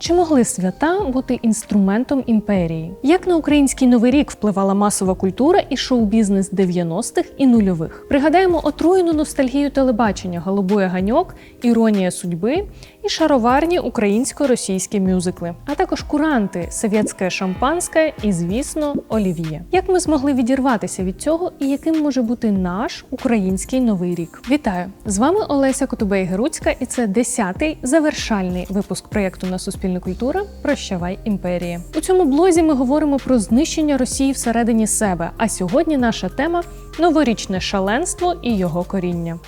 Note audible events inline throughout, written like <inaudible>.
Чи могли свята бути інструментом імперії? Як на український новий рік впливала масова культура і шоу-бізнес 90-х і нульових? Пригадаємо отруєну ностальгію телебачення, голубоє ганьок, іронія судьби і шароварні українсько-російські мюзикли, а також куранти, совєтське шампанське і, звісно, олів'є. Як ми змогли відірватися від цього і яким може бути наш український новий рік? Вітаю! З вами Олеся Котубей Геруцька, і це 10-й завершальний випуск проєкту на Суспільна культура Прощавай імперії. У цьому блозі ми говоримо про знищення Росії всередині себе. А сьогодні наша тема новорічне шаленство і його коріння.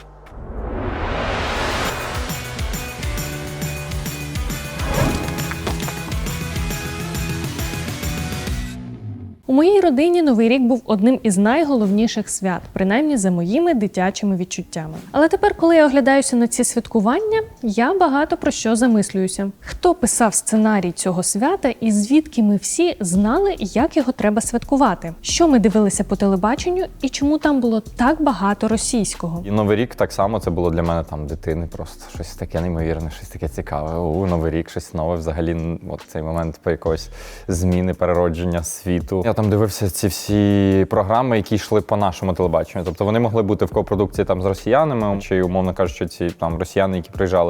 У моїй родині новий рік був одним із найголовніших свят, принаймні за моїми дитячими відчуттями. Але тепер, коли я оглядаюся на ці святкування, я багато про що замислююся. Хто писав сценарій цього свята і звідки ми всі знали, як його треба святкувати? Що ми дивилися по телебаченню і чому там було так багато російського? І Новий рік так само це було для мене там дитини, просто щось таке неймовірне, щось таке цікаве. У Новий рік, щось нове. Взагалі, от цей момент по якоїсь зміни, переродження світу. Я там дивився ці всі програми, які йшли по нашому телебаченню. Тобто вони могли бути в копродукції там з росіянами, чи умовно кажучи, ці там росіяни, які приїжджали.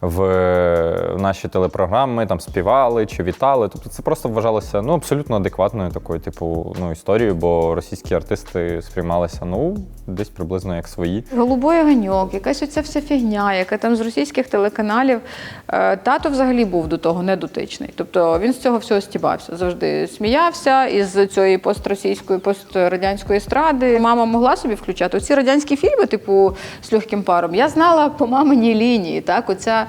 В наші телепрограми там співали чи вітали. Тобто це просто вважалося ну абсолютно адекватною такою, типу, ну історією, бо російські артисти сприймалися ну десь приблизно як свої. Голубой ганьок, якась оця вся фігня, яка там з російських телеканалів. Е, Тато взагалі був до того недотичний. Тобто він з цього всього стібався. Завжди сміявся із цієї постросійської, пострадянської естради. Мама могла собі включати оці радянські фільми, типу з легким паром. Я знала по маминій лінії. Так, оця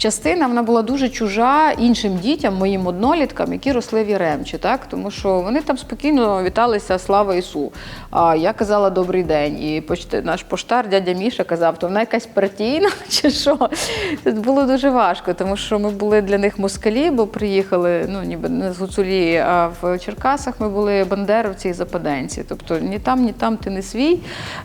частина вона була дуже чужа іншим дітям, моїм одноліткам, які росли в Яремчі, так тому що вони там спокійно віталися Слава Ісу. А я казала добрий день. І наш поштар, дядя Міша, казав, то вона якась партійна <laughs> чи що. Це було дуже важко, тому що ми були для них москалі, бо приїхали ну ніби не з Гуцулі, а в Черкасах ми були бандеровці і западенці. Тобто ні там, ні там ти не свій.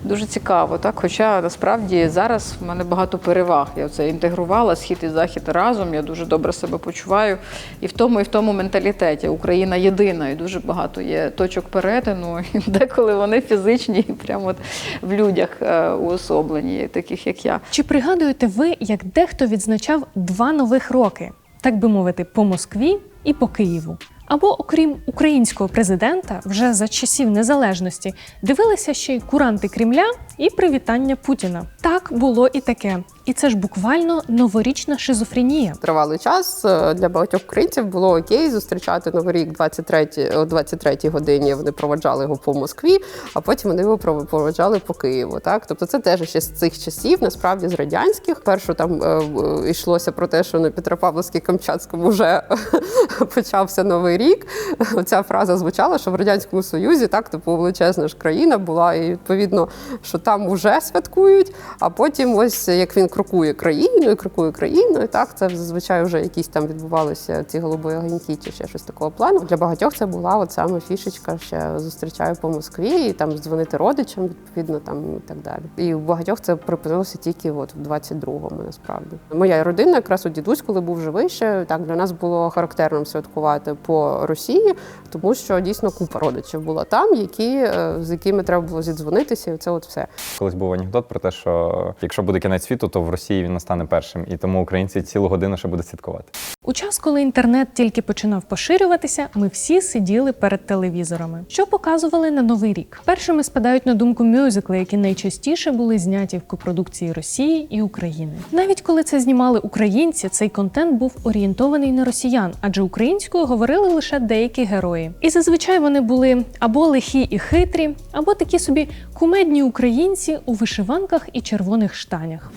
Дуже цікаво, так. Хоча насправді зараз в мене багато переваг. Я це інтегрувала схід і захід разом. Я дуже добре себе почуваю. І в тому, і в тому менталітеті Україна єдина, і дуже багато є точок перетину. <laughs> І деколи вони фізичні, і прямо от в людях е, уособлені, таких як я. Чи пригадуєте ви, як дехто відзначав два нових роки, так би мовити, по Москві і по Києву? Або, окрім українського президента, вже за часів незалежності дивилися ще й куранти Кремля і привітання Путіна. Так було і таке. І це ж буквально новорічна шизофренія. тривалий час е, для багатьох українців було окей зустрічати новий рік 23, о 23 годині. Вони проведжали його по Москві, а потім вони його пров- проведжали по Києву. Так, тобто це теж ще з цих часів, насправді з радянських. Першу там е, е, йшлося про те, що на Петропавловській Камчатському вже <laughs> почався новий рік. Оця фраза звучала, що в радянському союзі так типу величезна ж країна була, і відповідно, що там вже святкують. А потім, ось як він крокує країною, крокує країною, так це зазвичай вже якісь там відбувалися ці голубої ганьки чи ще щось такого плану. Для багатьох це була от саме фішечка, ще зустрічаю по Москві, і там дзвонити родичам, відповідно, там і так далі. І у багатьох це припинилося тільки от в 22-му, насправді. Моя родина, якраз у дідусь, коли був живий ще, так для нас було характерним святкувати по Росії, тому що дійсно купа родичів була там, які е, з якими треба було зідзвонитися, і це от все. Колись був анекдот про те, що якщо буде кінець світу, то в Росії він настане першим, і тому українці цілу годину ще будуть святкувати. У час, коли інтернет тільки починав поширюватися, ми всі сиділи перед телевізорами, що показували на новий рік. Першими спадають на думку мюзикли, які найчастіше були зняті в копродукції Росії і України. Навіть коли це знімали українці, цей контент був орієнтований на росіян, адже українською говорили лише деякі герої. І зазвичай вони були або лихі і хитрі, або такі собі кумедні українці у вишиванках і червоних штанях.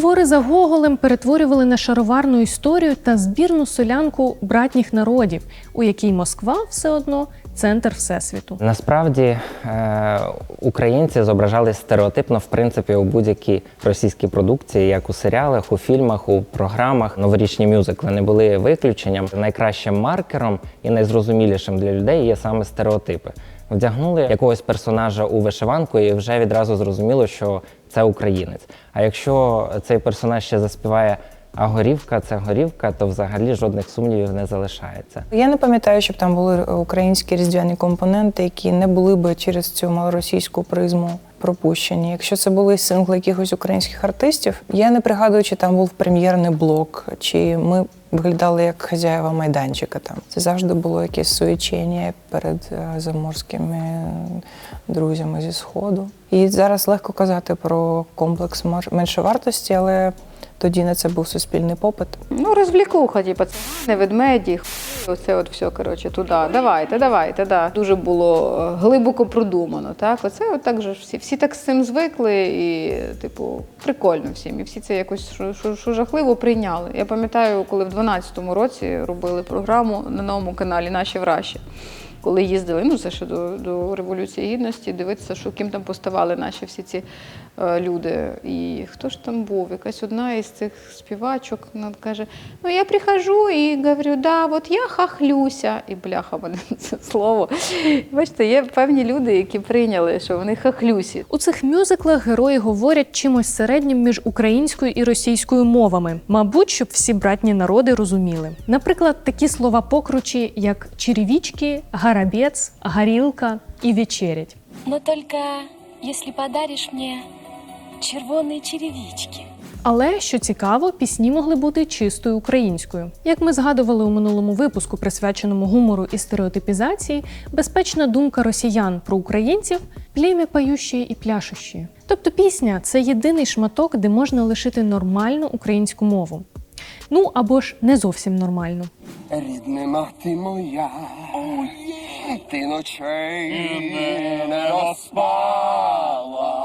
Твори за Гоголем перетворювали на шароварну історію та збірну солянку братніх народів, у якій Москва все одно центр всесвіту. Насправді е, українці зображали стереотипно в принципі у будь-якій російській продукції, як у серіалах, у фільмах, у програмах. Новорічні мюзикли не були виключенням. Найкращим маркером і найзрозумілішим для людей є саме стереотипи. Вдягнули якогось персонажа у вишиванку, і вже відразу зрозуміло, що це українець. А якщо цей персонаж ще заспіває а горівка це горівка, то взагалі жодних сумнівів не залишається. Я не пам'ятаю, щоб там були українські різдвяні компоненти, які не були би через цю малоросійську призму пропущені. Якщо це були сингли якихось українських артистів, я не пригадую, чи там був прем'єрний блок, чи ми виглядали як хазяєва майданчика. Там це завжди було якесь суєчення перед е, заморськими друзями зі сходу. І зараз легко казати про комплекс меншовартості, але тоді на це був суспільний попит. Ну, розвлікуха, типу, це ведмеді, оце от все, коротше, туди. Давайте, давайте, да. Дуже було е, глибоко продумано. Так? Оце от так же всі. Всі так з цим звикли і, типу, прикольно всім. І всі це якось жахливо прийняли. Я пам'ятаю, коли в 12-му році робили програму на новому каналі Наші враші. Коли їздили, ну це ще до, до Революції Гідності, дивитися, що ким там поставали наші всі ці люди. І хто ж там був? Якась одна із цих співачок вона каже: Ну я прихожу і говорю, да, от я хахлюся. І бляха мене <laughs> це слово. Бачите, є певні люди, які прийняли, що вони хахлюсі. У цих мюзиклах герої говорять чимось середнім між українською і російською мовами, мабуть, щоб всі братні народи розуміли. Наприклад, такі слова покручі, як черевічки, гарабець, гарілка і вечерять. Но только если подаришь мне червоные черевички. Але що цікаво, пісні могли бути чистою українською. Як ми згадували у минулому випуску, присвяченому гумору і стереотипізації, безпечна думка росіян про українців плем'я пающі і пляшущі. Тобто пісня це єдиний шматок, де можна лишити нормальну українську мову. Ну або ж не зовсім нормальну. Рідне мати моя, ти ночей не розпала.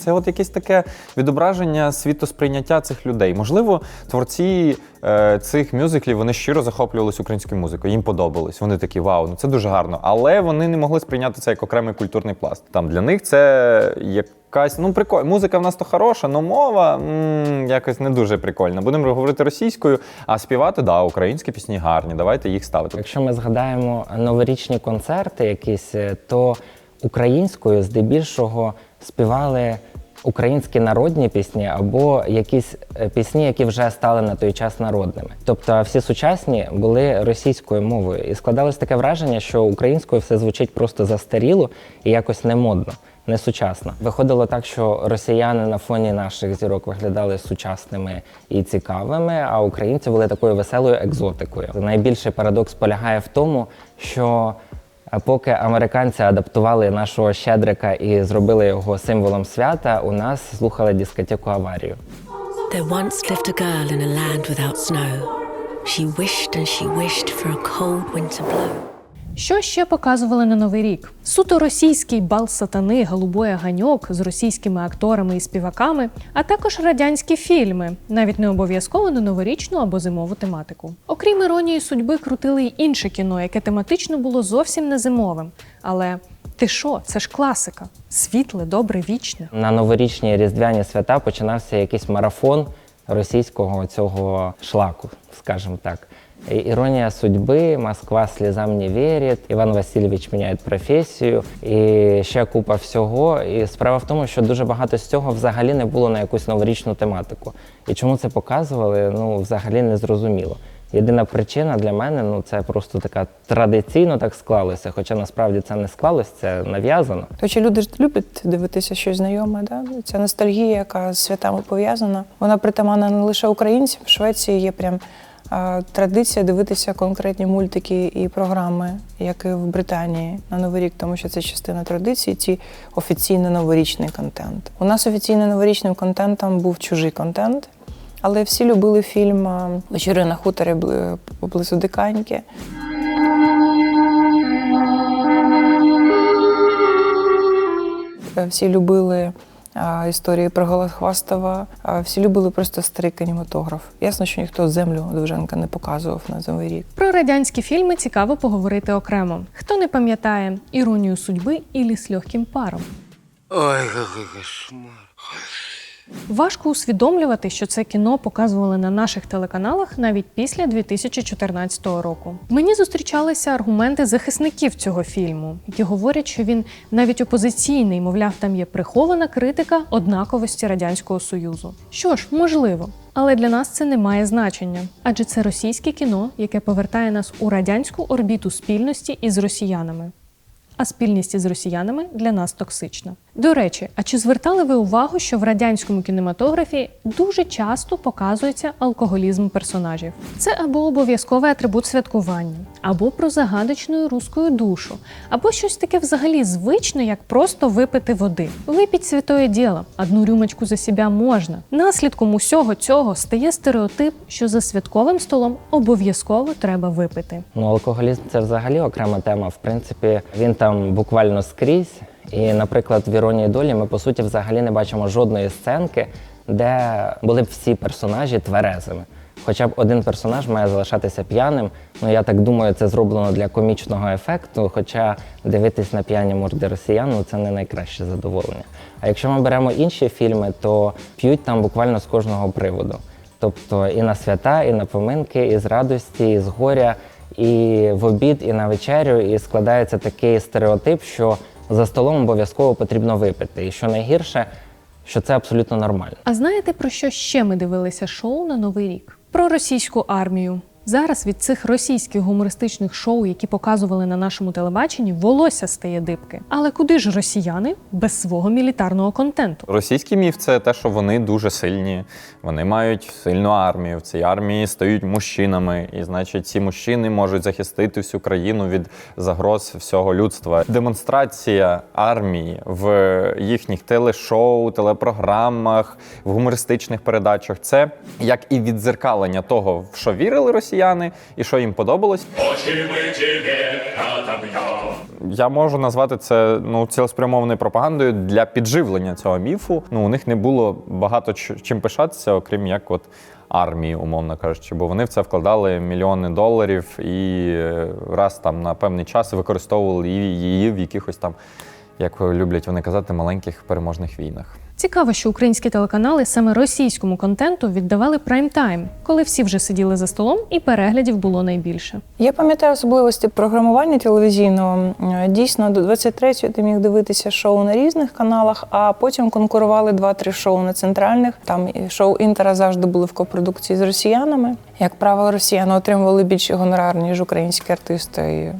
Це от якесь таке відображення світосприйняття цих людей. Можливо, творці е, цих мюзиклів вони щиро захоплювалися українською музикою. Їм подобалось. Вони такі вау, ну це дуже гарно. Але вони не могли сприйняти це як окремий культурний пласт. Там для них це якась ну прикольна. Музика в нас то хороша, але мова м, якось не дуже прикольна. Будемо говорити російською, а співати да, українські пісні гарні. Давайте їх ставити. Якщо ми згадаємо новорічні концерти якісь, е, то українською здебільшого співали українські народні пісні або якісь е, пісні, які вже стали на той час народними. Тобто всі сучасні були російською мовою, і складалось таке враження, що українською все звучить просто застаріло і якось не модно. Не сучасно. Виходило так, що росіяни на фоні наших зірок виглядали сучасними і цікавими, а українці були такою веселою екзотикою. Найбільший парадокс полягає в тому, що поки американці адаптували нашого щедрика і зробили його символом свята, у нас слухали дискотеку аварію. There once lived a girl in a land without snow. She wished and she wished for a cold winter blow. Що ще показували на Новий рік? Суто російський бал сатани, голубоя ганьок з російськими акторами і співаками, а також радянські фільми, навіть не обов'язково на новорічну або зимову тематику. Окрім іронії судьби, крутили й інше кіно, яке тематично було зовсім не зимовим. Але ти що, це ж класика? Світле, добре, вічне. На новорічні різдвяні свята починався якийсь марафон російського цього шлаку, скажімо так. Іронія судьби, Москва слізам не вірить, Іван Васильович міняє професію і ще купа всього. І справа в тому, що дуже багато з цього взагалі не було на якусь новорічну тематику. І чому це показували, ну взагалі не зрозуміло. Єдина причина для мене ну це просто така традиційно так склалося, хоча насправді це не склалось, це нав'язано. То чи люди ж люблять дивитися щось знайоме, да? Ця ностальгія, яка з святами пов'язана, вона притаманна не лише українцям. В Швеції є прям традиція дивитися конкретні мультики і програми, як і в Британії на Новий рік, тому що це частина традиції, ці офіційний новорічний контент. У нас офіційним новорічним контентом був чужий контент. Але всі любили фільм Вечори на хуторі поблизу Диканьки. Е, Всі любили історії про Голохвастова, всі любили просто старий кінематограф. Ясно, що ніхто землю Довженка не показував на зимовий рік. Про радянські фільми цікаво поговорити окремо. Хто не пам'ятає іронію судьби і ліс легким паром. Ой, який кошмар. Важко усвідомлювати, що це кіно показували на наших телеканалах навіть після 2014 року. Мені зустрічалися аргументи захисників цього фільму, які говорять, що він навіть опозиційний, мовляв, там є прихована критика однаковості радянського союзу. Що ж, можливо. Але для нас це не має значення, адже це російське кіно, яке повертає нас у радянську орбіту спільності із росіянами а спільність із росіянами для нас токсична. До речі, а чи звертали ви увагу, що в радянському кінематографі дуже часто показується алкоголізм персонажів? Це або обов'язковий атрибут святкування, або про загадочну руську душу, або щось таке взагалі звичне, як просто випити води. Випіть святое діло, одну рюмочку за себе можна. Наслідком усього цього стає стереотип, що за святковим столом обов'язково треба випити. Ну, алкоголізм це взагалі окрема тема. В принципі, він там буквально скрізь. І, наприклад, в іронії долі ми по суті взагалі не бачимо жодної сценки, де були б всі персонажі тверезими. Хоча б один персонаж має залишатися п'яним. Ну я так думаю, це зроблено для комічного ефекту. Хоча дивитись на п'яні морди росіян ну, це не найкраще задоволення. А якщо ми беремо інші фільми, то п'ють там буквально з кожного приводу. Тобто і на свята, і на поминки, і з радості, і з горя, і в обід, і на вечерю. І складається такий стереотип, що за столом обов'язково потрібно випити. І що найгірше, що це абсолютно нормально. А знаєте про що ще ми дивилися шоу на Новий рік? Про російську армію. Зараз від цих російських гумористичних шоу, які показували на нашому телебаченні, волосся стає дибки. Але куди ж росіяни без свого мілітарного контенту? Російський міф це те, що вони дуже сильні, вони мають сильну армію. В цій армії стають мужчинами, і значить, ці мужчини можуть захистити всю країну від загроз всього людства. Демонстрація армії в їхніх телешоу, телепрограмах, в гумористичних передачах це як і відзеркалення того, в що вірили росіяни, і що їм подобалось. Я можу назвати це ну цілеспрямованою пропагандою для підживлення цього міфу. Ну у них не було багато чим пишатися, окрім як от армії, умовно кажучи, бо вони в це вкладали мільйони доларів і е, раз там на певний час використовували її в якихось там, як люблять вони казати, маленьких переможних війнах. Цікаво, що українські телеканали саме російському контенту віддавали прайм-тайм, коли всі вже сиділи за столом і переглядів було найбільше. Я пам'ятаю особливості програмування телевізійного. Е, Дійсно, до 23-ї ти міг дивитися шоу на різних каналах, а потім конкурували два-три шоу на центральних. Там шоу Інтера завжди були в копродукції з росіянами. Як правило, росіяни отримували більший гонорар, ніж українські артисти.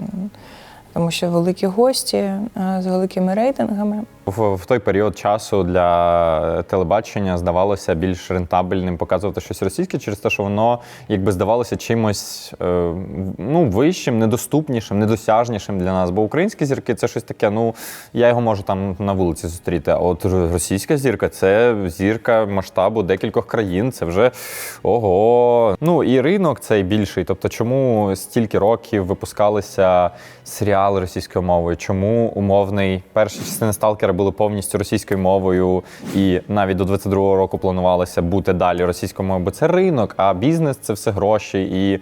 Тому що великі гості е, з великими рейтингами. В, той період часу для телебачення здавалося більш рентабельним показувати щось російське через те, що воно якби здавалося чимось е, ну, вищим, недоступнішим, недосяжнішим для нас. Бо українські зірки це щось таке. Ну я його можу там на вулиці зустріти. А от російська зірка це зірка масштабу декількох країн. Це вже ого. Ну і ринок цей більший. Тобто, чому стільки років випускалися серіали російською мовою? Чому умовний перші частини сталкера були повністю російською мовою, і навіть до 22-го року планувалося бути далі російською мовою, бо це ринок, а бізнес це все гроші, і е,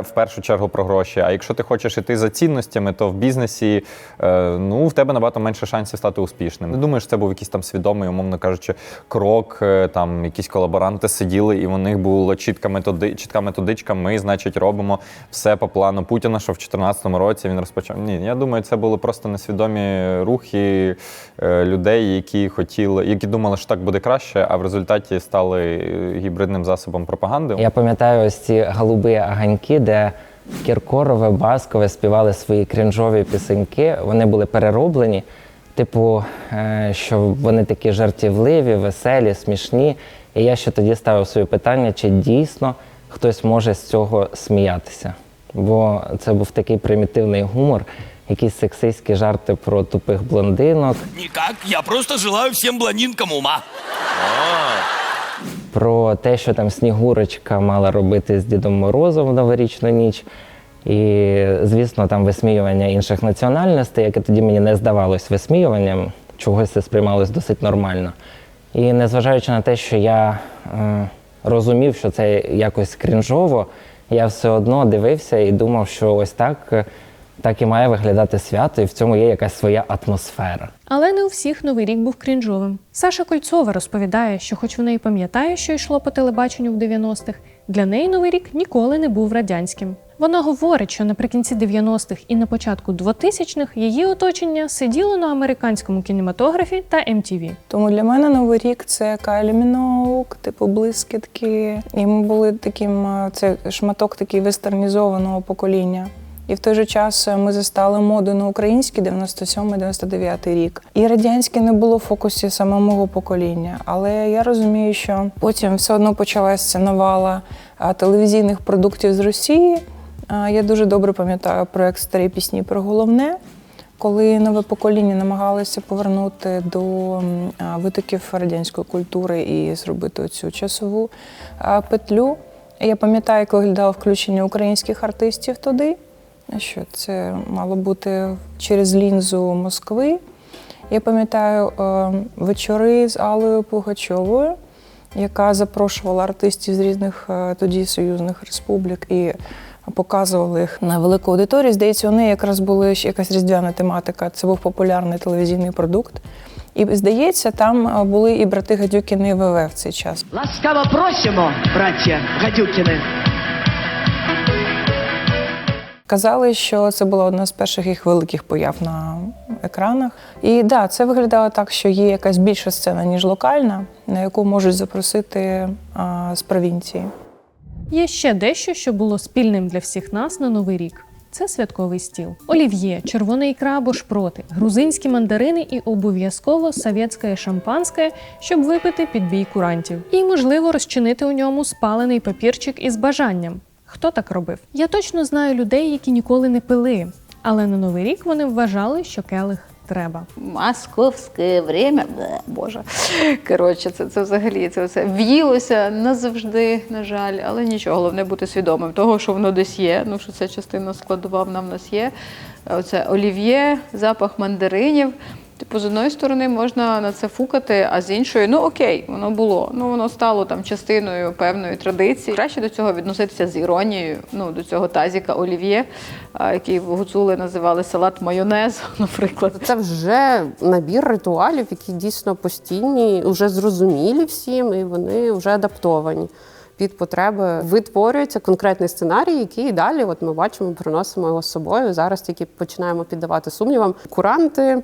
в першу чергу про гроші. А якщо ти хочеш іти за цінностями, то в бізнесі е, ну в тебе набагато менше шансів стати успішним. Не думаю, це був якийсь там свідомий, умовно кажучи, крок. е, Там якісь колаборанти сиділи, і у них була чітка методи, чітка методичка. Ми, значить, робимо все по плану Путіна, що в 2014 році він розпочав. Ні, я думаю, це були просто несвідомі рухи е, людей, які хотіли, які думали, що так буде краще, а в результаті стали е, гібридним засобом пропаганди. Я пам'ятаю ось ці голуби аганьки, де Кіркорове, Баскове співали свої крінжові пісеньки. Вони були перероблені. Типу, е, що вони такі жартівливі, веселі, смішні. І я ще тоді ставив собі питання, чи дійсно хтось може з цього сміятися. Бо це був такий примітивний гумор, якісь сексистські жарти про тупих блондинок, Никак, я просто желаю всем блондинкам ума. про те, що там Снігурочка мала робити з Дідом Морозом в новорічну ніч. І, звісно, там висміювання інших національностей, яке тоді мені не здавалось висміюванням, чогось це сприймалось досить нормально. І незважаючи на те, що я е, розумів, що це якось крінжово, я все одно дивився і думав, що ось так е, Так і має виглядати свято, і в цьому є якась своя атмосфера. Але не у всіх новий рік був крінжовим. Саша Кольцова розповідає, що, хоч вона і пам'ятає, що йшло по телебаченню в 90-х, для неї новий рік ніколи не був радянським. Вона говорить, що наприкінці 90-х і на початку 2000-х її оточення сиділо на американському кінематографі та MTV. Тому для мене новий рік це Кайлі Міноук, типу блискітки. І ми були таким, е, це шматок такий вестернізованого покоління. І в той же час е, ми застали моду на український 97-99 рік. І радянське не було в фокусі саме мого покоління. Але я розумію, що потім все одно почалася навала телевізійних продуктів з Росії. Я дуже добре пам'ятаю проект Старі пісні про головне коли нове покоління намагалося повернути до витоків радянської культури і зробити цю часову петлю. Я пам'ятаю, як виглядало включення українських артистів туди. Що це мало бути через лінзу Москви. Я пам'ятаю е, вечори з Аллою Пугачовою, яка запрошувала артистів з різних е, тоді союзних республік і показували їх на велику аудиторію. Здається, вони якраз були ще якась різдвяна тематика. Це був популярний телевізійний продукт. І здається, там е, були і брати Гадюкіни і ВВ в цей час. Ласкаво просимо, браття Гадюкіни. Казали, що це була одна з перших їх великих появ на екранах. І да, це виглядало так, що є якась більша сцена, ніж локальна, на яку можуть запросити а, з провінції. Є ще дещо, що було спільним для всіх нас на новий рік. Це святковий стіл. Олів'є, червона ікра або шпроти, грузинські мандарини і обов'язково совєтське шампанське, щоб випити підбій курантів. І, можливо, розчинити у ньому спалений папірчик із бажанням. Хто так робив? Я точно знаю людей, які ніколи не пили, але на новий рік вони вважали, що келих треба. Московське время, боже. Коротше, це, це взагалі це все в'їлося назавжди, на жаль, але нічого, головне бути свідомим того, що воно десь є. Ну що ця частина складова вона в нас є. Оце олів'є, запах мандаринів. Типу, з одної сторони можна на це фукати, а з іншої, ну окей, воно було. Ну воно стало там частиною певної традиції. Краще до цього відноситися з іронією. Ну до цього тазіка олів'є, який в гуцули називали салат майонез, <laughs> наприклад. Це вже набір ритуалів, які дійсно постійні, вже зрозумілі всім, і вони вже адаптовані. Під потреби витворюється конкретний сценарій, який далі, от ми бачимо, приносимо його з собою. Зараз тільки починаємо піддавати сумнівам. Куранти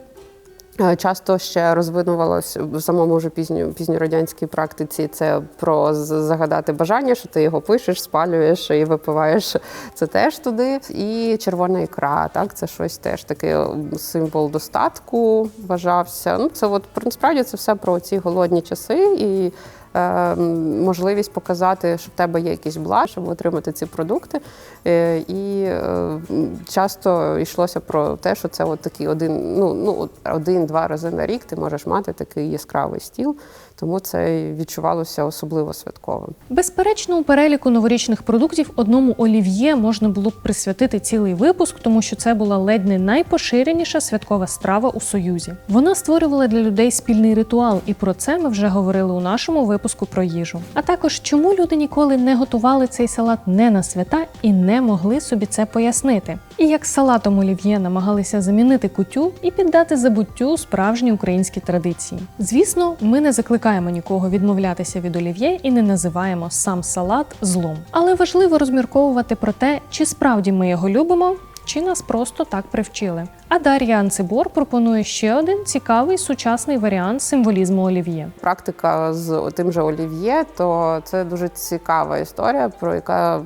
часто ще розвинувалось в самому вже пізньо, пізньорадянській практиці. Це про загадати бажання, що ти його пишеш, спалюєш і випиваєш. Це теж туди. І червона ікра, так це щось теж таке символ достатку вважався. Ну це от насправді це все про ці голодні часи і. Е, Можливість показати, що в тебе є якийсь благ, щоб отримати ці продукти. Е, І е, часто йшлося про те, що це от такий один, ну, ну один-два рази на рік ти можеш мати такий яскравий стіл, тому це відчувалося особливо святковим. Безперечно, у переліку новорічних продуктів одному олів'є можна було б присвятити цілий випуск, тому що це була ледь не найпоширеніша святкова страва у Союзі. Вона створювала для людей спільний ритуал, і про це ми вже говорили у нашому випуску про їжу. А також чому люди ніколи не готували цей салат не на свята і не могли собі це пояснити. І як салатом олів'є намагалися замінити кутю і піддати забуттю справжні українські традиції. Звісно, ми не закликаємо нікого відмовлятися від олів'є і не називаємо сам салат злом. Але важливо розмірковувати про те, чи справді ми його любимо. Чи нас просто так привчили? А Дар'я Анцибор пропонує ще один цікавий сучасний варіант символізму олів'є. Практика з тим же олів'є, то це дуже цікава історія, про яка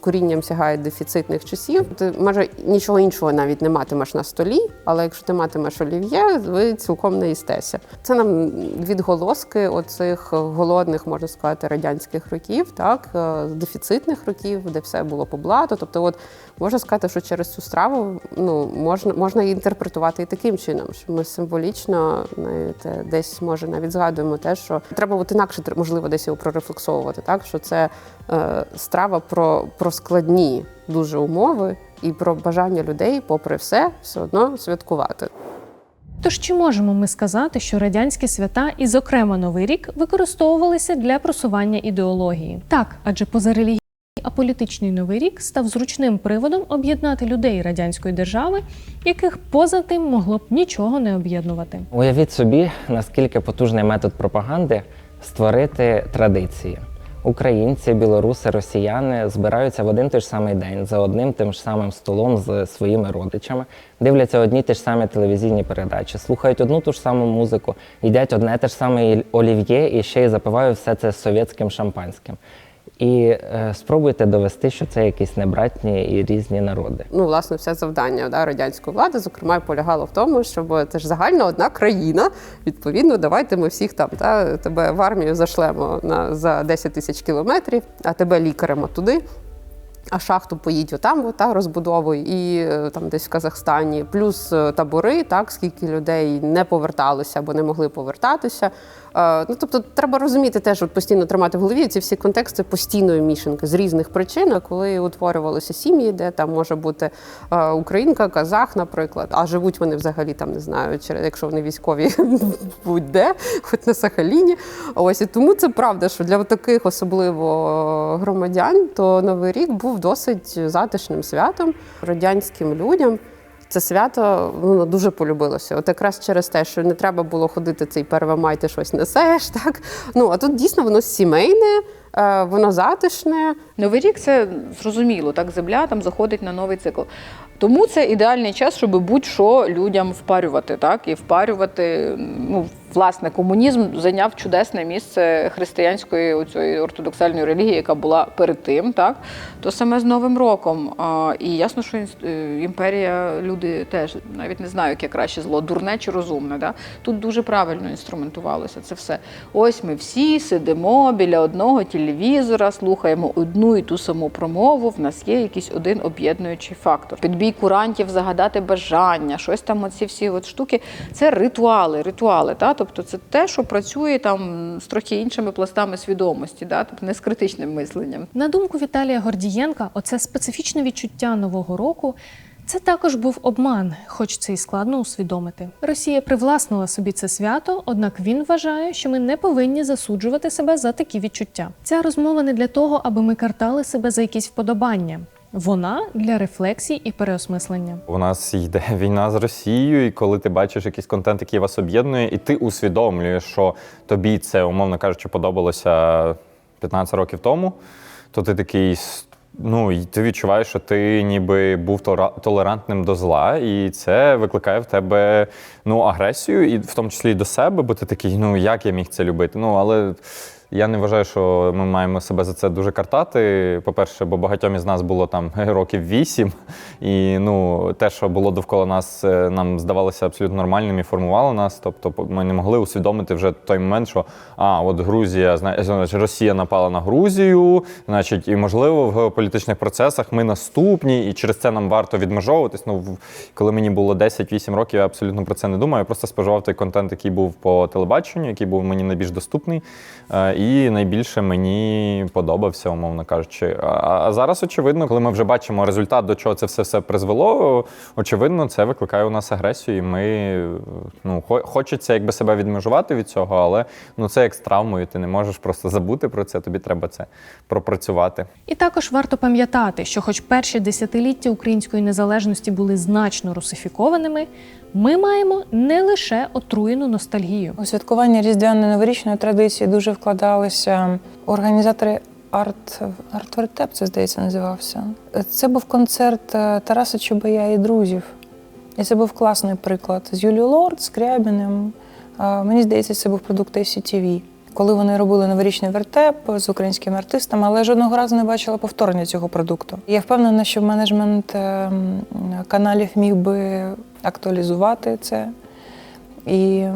корінням сягає дефіцитних часів. Ти може нічого іншого навіть не матимеш на столі, але якщо ти матимеш олів'є, ви цілком не їстеся. Це нам відголоски оцих голодних, можна сказати, радянських років, так е, дефіцитних років, де все було по блату. Тобто, от можна сказати, що через цю страву ну можна можна її інтерпретувати і таким чином, що ми символічно знаєте, десь може навіть згадуємо те, що треба от інакше можливо десь його прорефлексовувати, так що це е, страва про, про складні дуже умови і про бажання людей, попри все, все одно святкувати. Тож чи можемо ми сказати, що радянські свята, і, зокрема, Новий рік, використовувалися для просування ідеології? Так, адже позарелігійні А політичний новий рік став зручним приводом об'єднати людей радянської держави, яких поза тим могло б нічого не об'єднувати. Уявіть собі, наскільки потужний метод пропаганди створити традиції. Українці, білоруси, росіяни збираються в один той ж самий день за одним тим ж самим столом з своїми родичами, дивляться одні ті ж самі телевізійні передачі, слухають одну ту ж саму музику, їдять одне те ж саме олів'є і ще й запивають все це совєтським шампанським. І е, спробуйте довести, що це якісь небратні і різні народи. ну, власне, все завдання да, радянської влади, зокрема, полягало в тому, щоб це ж загальна одна країна. Відповідно, давайте ми всіх там та, тебе в армію зашлемо на за 10 тисяч кілометрів, а тебе лікарем туди. А шахту поїдь отам, та розбудовуй, і е, там десь в Казахстані, плюс е, табори, так скільки людей не поверталося або не могли повертатися. Е, Ну тобто, треба розуміти теж от постійно тримати в голові ці всі контексти постійної мішанки з різних причин, коли утворювалися сім'ї, де там може бути е, українка, казах, наприклад, а живуть вони взагалі там не знаю, через якщо вони військові <laughs> будь-де, хоч на Сахаліні. Ось і тому це правда, що для таких особливо громадян, то Новий рік був досить затишним святом радянським людям. Це свято ну, дуже полюбилося. От якраз через те, що не треба було ходити цей 1 май, ти щось несеш. <laughs> Так? Ну, а тут дійсно воно сімейне, е, воно затишне. Новий рік це зрозуміло, так земля там заходить на новий цикл. Тому це ідеальний час, щоб будь-що людям впарювати, так і впарювати. Ну, власне, комунізм зайняв чудесне місце християнської оцієї ортодоксальної релігії, яка була перед тим, так то саме з Новим роком. І ясно, що е, імперія люди теж навіть не знаю, яке краще зло, дурне чи розумне. Да? Тут дуже правильно інструментувалося це все. Ось ми всі сидимо біля одного телевізора, слухаємо одну і ту саму промову. В нас є якийсь один об'єднуючий фактор. Підбій курантів, загадати бажання, щось там, оці всі от штуки. Це ритуали, ритуали. Та? Тобто це те, що працює там з трохи іншими пластами свідомості, да? тобто не з критичним мисленням. На думку Віталія Гордієнка, оце специфічне відчуття нового року. Це також був обман, хоч це і складно усвідомити. Росія привласнила собі це свято, однак він вважає, що ми не повинні засуджувати себе за такі відчуття. Ця розмова не для того, аби ми картали себе за якісь вподобання. Вона для рефлексій і переосмислення. У нас йде <laughs> війна з Росією, і коли ти бачиш якийсь контент, який вас об'єднує, і ти усвідомлюєш, що тобі це, умовно кажучи, подобалося 15 років тому, то ти такий. Ну, і ти відчуваєш, що ти ніби був толерантним до зла, і це викликає в тебе ну, агресію, і в тому числі і до себе, бо ти такий, ну як я міг це любити? Ну, але я не вважаю, що ми маємо себе за це дуже картати. По-перше, бо багатьом із нас було там <laughs> років вісім, і ну те, що було довкола нас, е, нам здавалося абсолютно нормальним і формувало нас. Тобто, ми не могли усвідомити вже той момент, що а, от Грузія, зна- значить, Росія напала на Грузію, значить, і можливо в геополітичних процесах ми наступні, і через це нам варто відмежовуватись. Ну, коли мені було 10-8 років, я абсолютно про це не думаю. Я просто споживав той контент, який був по телебаченню, який був мені найбільш доступний. І найбільше мені подобався, умовно кажучи. А, зараз, очевидно, коли ми вже бачимо результат, до чого це все, все призвело, очевидно, це викликає у нас агресію. І ми ну, хо- хочеться якби себе відмежувати від цього, але ну, це як з травмою. Ти не можеш просто забути про це, тобі треба це пропрацювати. І також варто пам'ятати, що, хоч перші десятиліття української незалежності були значно русифікованими, ми маємо не лише отруєну ностальгію. У святкування різдвяної новорічної традиції дуже вкладалися організатори арт арт-вертеп, це здається, називався. Це був концерт е, Тараса Чубая і друзів. І це був класний приклад з Юлією Лорд, з Крябіним. Е, Мені здається, це був продукт ACTV. Коли вони робили новорічний вертеп з українськими артистами, але жодного разу не бачила повторення цього продукту. Я впевнена, що менеджмент ем, каналів міг би актуалізувати це. І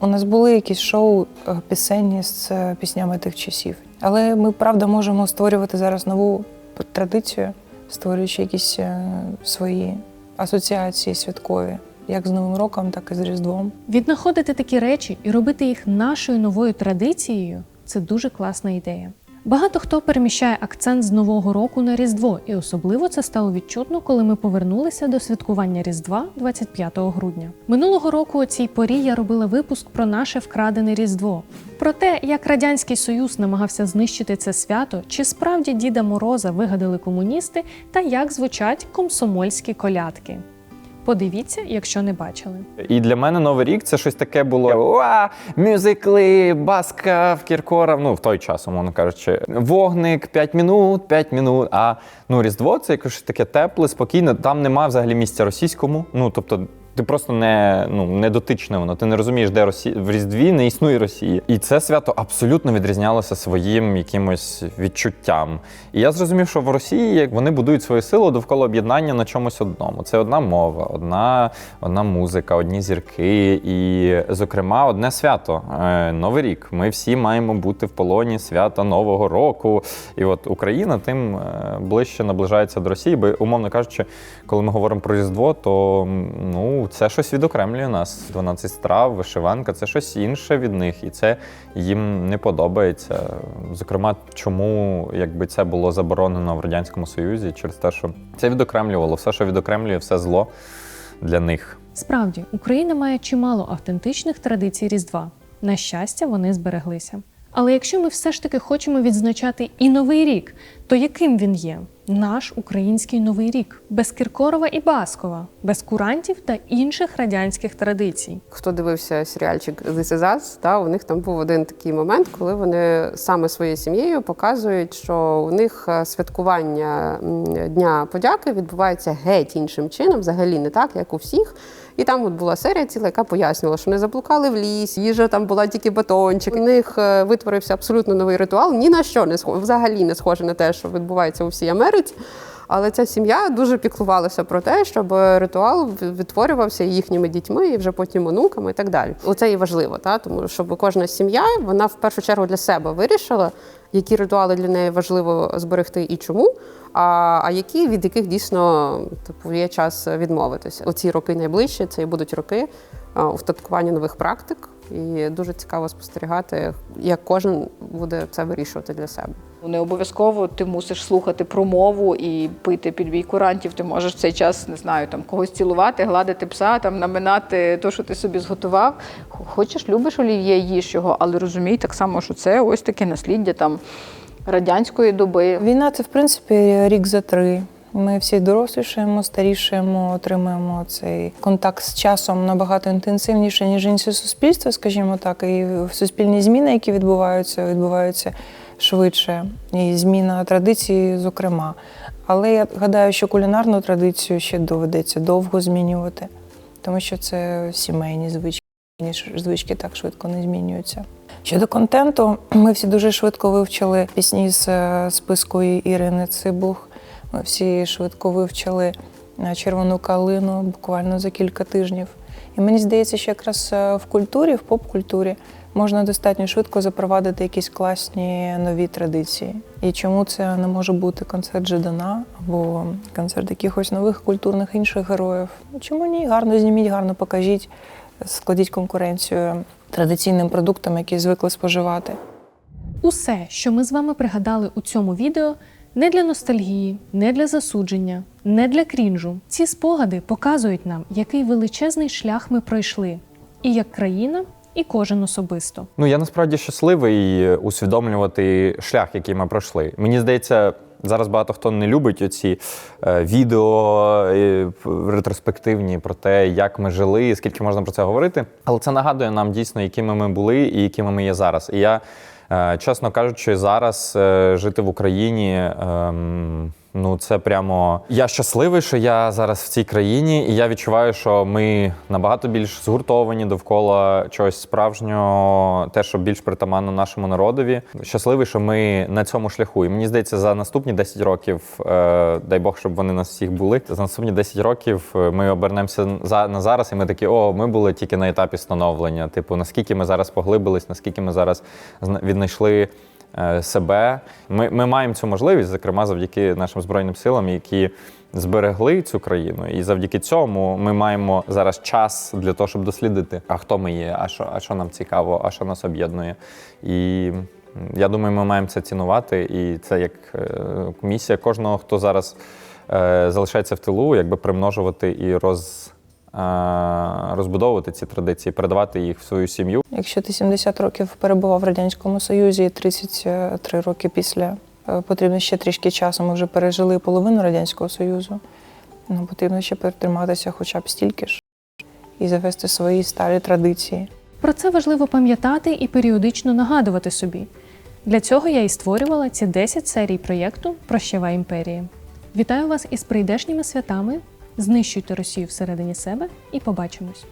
у нас були якісь шоу е, пісенні з е, піснями тих часів. Але ми, правда, можемо створювати зараз нову традицію, створюючи якісь е, свої асоціації святкові, як з Новим роком, так і з Різдвом. Віднаходити такі речі і робити їх нашою новою традицією це дуже класна ідея. Багато хто переміщає акцент з Нового року на Різдво, і особливо це стало відчутно, коли ми повернулися до святкування Різдва 25 грудня. Минулого року о цій порі я робила випуск про наше вкрадене Різдво. Про те, як Радянський Союз намагався знищити це свято, чи справді Діда Мороза вигадали комуністи, та як звучать комсомольські колядки. Подивіться, якщо не бачили. І для мене Новий рік це щось таке було Уа! мюзикли, баска в Кіркора. ну в той час, умовно кажучи, вогник, 5 минут, 5 минут. А ну Різдво це якось таке тепле, спокійне. Там нема взагалі місця російському. Ну тобто. Ти просто не, ну, не дотичне воно. Ти не розумієш, де Росія в Різдві не існує Росії. І це свято абсолютно відрізнялося своїм якимось відчуттям. І я зрозумів, що в Росії вони будують свою силу довкола об'єднання на чомусь одному. Це одна мова, одна, одна музика, одні зірки, і, зокрема, одне свято е, Новий рік. Ми всі маємо бути в полоні свята Нового року. І от Україна тим е, ближче наближається до Росії, бо, умовно кажучи, коли ми говоримо про Різдво, то ну, це щось відокремлює нас. 12 страв, вишиванка це щось інше від них, і це їм не подобається. Зокрема, чому якби це було заборонено в Радянському Союзі, через те, що це відокремлювало все, що відокремлює, все зло для них. Справді, Україна має чимало автентичних традицій Різдва. На щастя, вони збереглися. Але якщо ми все ж таки хочемо відзначати і Новий рік, то яким він є? Наш український новий рік без Кіркорова і Баскова, без курантів та інших радянських традицій. Хто дивився серіальчик This та, у них там був один такий момент, коли вони саме своєю сім'єю показують, що у них е, святкування Дня подяки відбувається геть іншим чином, взагалі не так, як у всіх. І там от була серія ціла, яка пояснювала, що не заблукали в ліс, їжа там була тільки батончик. У них е, витворився абсолютно новий ритуал, ні на що не схоже, взагалі не схоже на те, що відбувається у всій Америці. Але ця сім'я дуже піклувалася про те, щоб ритуал відтворювався їхніми дітьми і вже потім онуками і так далі. Оце і важливо, та тому щоб кожна сім'я вона в першу чергу для себе вирішила, які ритуали для неї важливо зберегти і чому. А, а які від яких дійсно типу є час відмовитися? Оці роки найближчі, це і будуть роки устаткування нових практик, і дуже цікаво спостерігати, як кожен буде це вирішувати для себе. Не обов'язково ти мусиш слухати промову і пити під бій курантів. Ти можеш в цей час не знаю, там когось цілувати, гладити пса, там наминати те, що ти собі зготував. Хочеш, любиш олів'є, їж його, але розумій так само, що це ось таке насліддя там радянської доби. Війна це в принципі рік за три. Ми всі дорослішаємо, старішаємо, отримуємо цей контакт з часом набагато інтенсивніше, ніж інше суспільство, скажімо так, і суспільні зміни, які відбуваються, відбуваються швидше, і зміна традицій, зокрема. Але я гадаю, що кулінарну традицію ще доведеться довго змінювати, тому що це сімейні звички, звички так швидко не змінюються. Щодо контенту, ми всі дуже швидко вивчили пісні з е, списку Ірини Цибух. Ми всі швидко вивчили е, червону калину буквально за кілька тижнів. І мені здається, що якраз е, в культурі, в поп-культурі можна достатньо швидко запровадити якісь класні нові традиції. І чому це не може бути концерт Жидана або концерт якихось нових культурних інших героїв? Чому ні? Гарно зніміть, гарно покажіть, складіть конкуренцію традиційним продуктам, які звикли споживати. Усе, що ми з вами пригадали у цьому відео, не для ностальгії, не для засудження, не для крінжу. Ці спогади показують нам, який величезний шлях ми пройшли, і як країна, і кожен особисто. Ну я насправді щасливий усвідомлювати шлях, який ми пройшли. Мені здається, зараз багато хто не любить оці е, відео е, ретроспективні про те, як ми жили, і скільки можна про це говорити. Але це нагадує нам дійсно, якими ми були і якими ми є зараз. І я, е, чесно кажучи, зараз жити в Україні. Ну, це прямо я щасливий, що я зараз в цій країні, і я відчуваю, що ми набагато більш згуртовані довкола чогось справжнього, те, що більш притаманно нашому народові. Щасливий, що ми на цьому шляху. І мені здається, за наступні 10 років, е, дай Бог, щоб вони нас всіх були. За наступні 10 років е, ми обернемося за на зараз, і ми такі, о, ми були тільки на етапі становлення. Типу, наскільки ми зараз поглибились, наскільки ми зараз віднайшли себе. Ми, ми маємо цю можливість, зокрема, завдяки нашим збройним силам, які зберегли цю країну. І завдяки цьому ми маємо зараз час для того, щоб дослідити, а хто ми є, а що, а що нам цікаво, а що нас об'єднує. І Я думаю, ми маємо це цінувати, і це як е, місія кожного, хто зараз е, залишається в тилу, якби примножувати і роз, е, розбудовувати ці традиції, передавати їх в свою сім'ю. Якщо ти 70 років перебував в Радянському Союзі і 33 роки після, е, потрібно ще трішки часу. Ми вже пережили половину Радянського Союзу. Ну, потрібно ще притриматися хоча б стільки ж і завести свої старі традиції. Про це важливо пам'ятати і періодично нагадувати собі. Для цього я і створювала ці 10 серій проєкту Прощава імперії. Вітаю вас із прийдешніми святами. Знищуйте Росію всередині себе і побачимось!